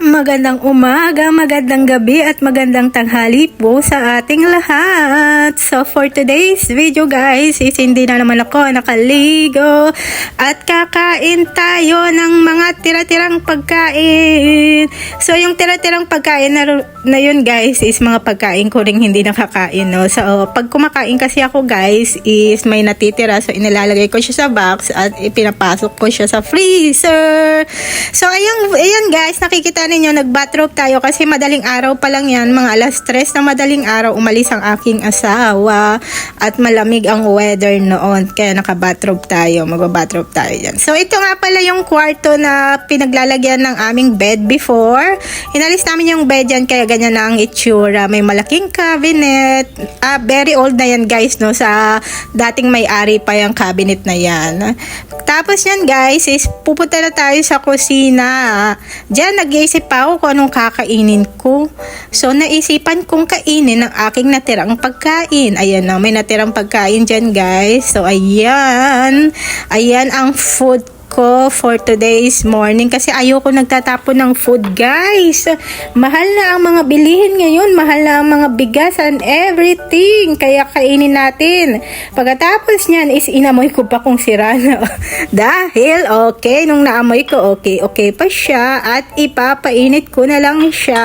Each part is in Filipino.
ん? Magandang umaga, magandang gabi at magandang tanghali po sa ating lahat. So for today's video guys, is hindi na naman ako nakaligo at kakain tayo ng mga tira-tirang pagkain. So yung tira-tirang pagkain na, na yun guys is mga pagkain ko ring hindi nakakain. No? So pag kumakain kasi ako guys is may natitira so inilalagay ko siya sa box at ipinapasok ko siya sa freezer. So ayun, ayun guys, nakikita ninyo nag-bathrobe tayo kasi madaling araw pa lang yan, mga alas 3 na madaling araw umalis ang aking asawa at malamig ang weather noon kaya naka-bathrobe tayo, magba-bathrobe tayo dyan. So ito nga pala yung kwarto na pinaglalagyan ng aming bed before. Inalis namin yung bed yan kaya ganyan na ang itsura. May malaking cabinet. Ah, very old na yan guys no sa dating may-ari pa yung cabinet na yan. Tapos yan guys is pupunta na tayo sa kusina. Diyan nag-iisip pa ako kung anong kakainin ko. So naisipan kong kainin ang aking natirang pagkain. Ayan na, may natirang pagkain dyan guys. So ayan. Ayan ang food ko for today's morning kasi ayoko nagtatapon ng food guys. Mahal na ang mga bilihin ngayon mahal na ang mga bigas and everything. Kaya kainin natin. Pagkatapos niyan is inamoy ko pa kung sira na. Dahil okay nung naamoy ko okay okay pa siya. At ipapainit ko na lang siya.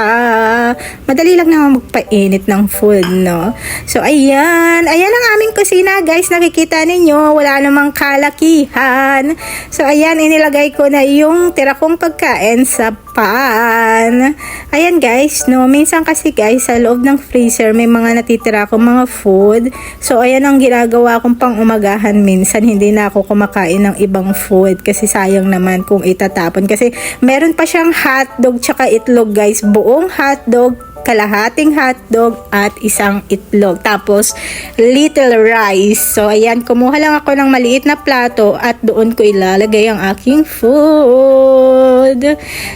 Madali lang naman magpainit ng food no? So ayan. Ayan ang aming kusina guys. Nakikita ninyo wala namang kalakihan. So ayan inilagay ko na yung tira kong pagkain sa pan. Ayan guys no? Minsan kasi guys sa loob ng freezer may mga natitira akong mga food. So ayan ang ginagawa kong pang umagahan minsan. Hindi na ako kumakain ng ibang food kasi sayang naman kung itatapon. Kasi meron pa siyang hotdog tsaka itlog guys. Buong hotdog kalahating hotdog at isang itlog. Tapos, little rice. So, ayan, kumuha lang ako ng maliit na plato at doon ko ilalagay ang aking food.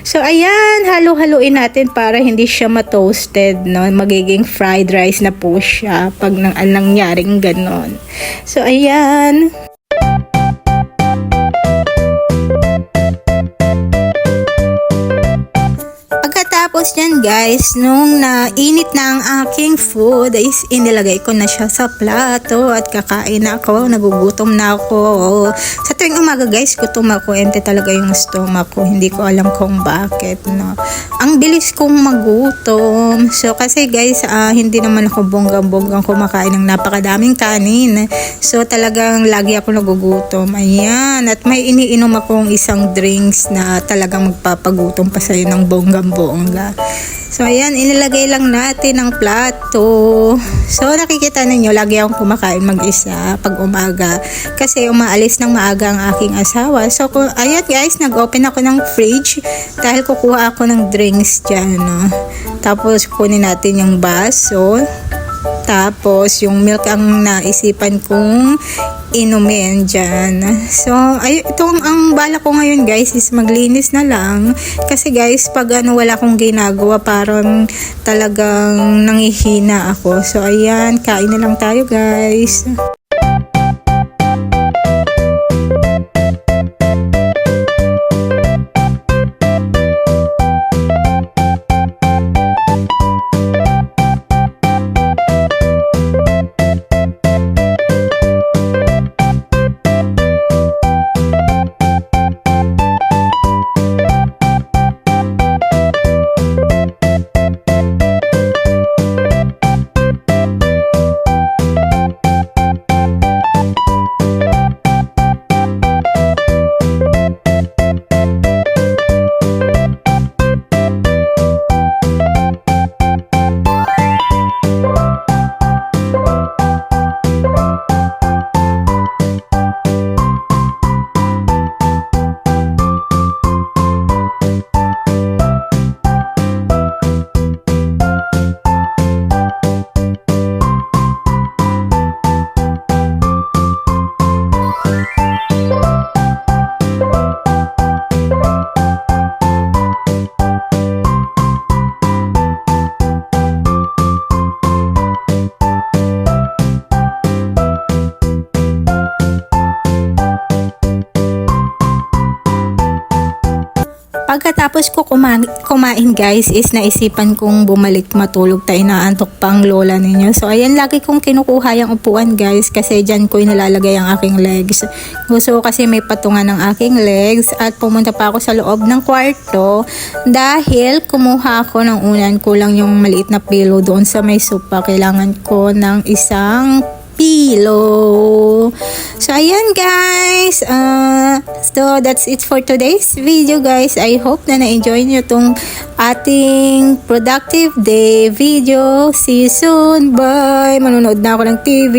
So, ayan, halo-haluin natin para hindi siya ma-toasted, no? Magiging fried rice na po siya pag nang nangyaring ganon. So, ayan. Pagkatapos yan guys, nung nainit na ang aking food, is inilagay ko na siya sa plato at kakain na ako, nagugutom na ako. Sa tuwing umaga guys, gutom ako, ente talaga yung stomach ko, hindi ko alam kung bakit. No? Ang bilis kong magutom. So kasi guys, ah, hindi naman ako bonggang-bonggang kumakain ng napakadaming kanin. So talagang lagi ako nagugutom. Ayan, at may iniinom akong isang drinks na talagang magpapagutom pa sa'yo ng bonggang-bongga. So, ayan, inilagay lang natin ang plato. So, nakikita ninyo, lagi akong kumakain mag-isa pag umaga. Kasi umaalis ng maaga ang aking asawa. So, ayan guys, nag-open ako ng fridge dahil kukuha ako ng drinks dyan. No? Tapos, kunin natin yung baso. Tapos, yung milk ang naisipan kong inumin dyan. So, ay, itong ang bala ko ngayon guys is maglinis na lang. Kasi guys, pag ano wala akong ginagawa, parang talagang nangihina ako. So, ayan, kain na lang tayo guys. Ko kuma- kumain guys is naisipan kong bumalik matulog tayo naantok pang lola ninyo. So ayan lagi kong kinukuha yung upuan guys kasi dyan ko nilalagay ang aking legs. Gusto ko kasi may patungan ng aking legs at pumunta pa ako sa loob ng kwarto dahil kumuha ako ng unan kulang yung maliit na pillow doon sa may sofa. Kailangan ko ng isang pillow. So, ayan guys. Uh, so, that's it for today's video guys. I hope na na-enjoy nyo tong ating productive day video. See you soon. Bye! Manonood na ako ng TV.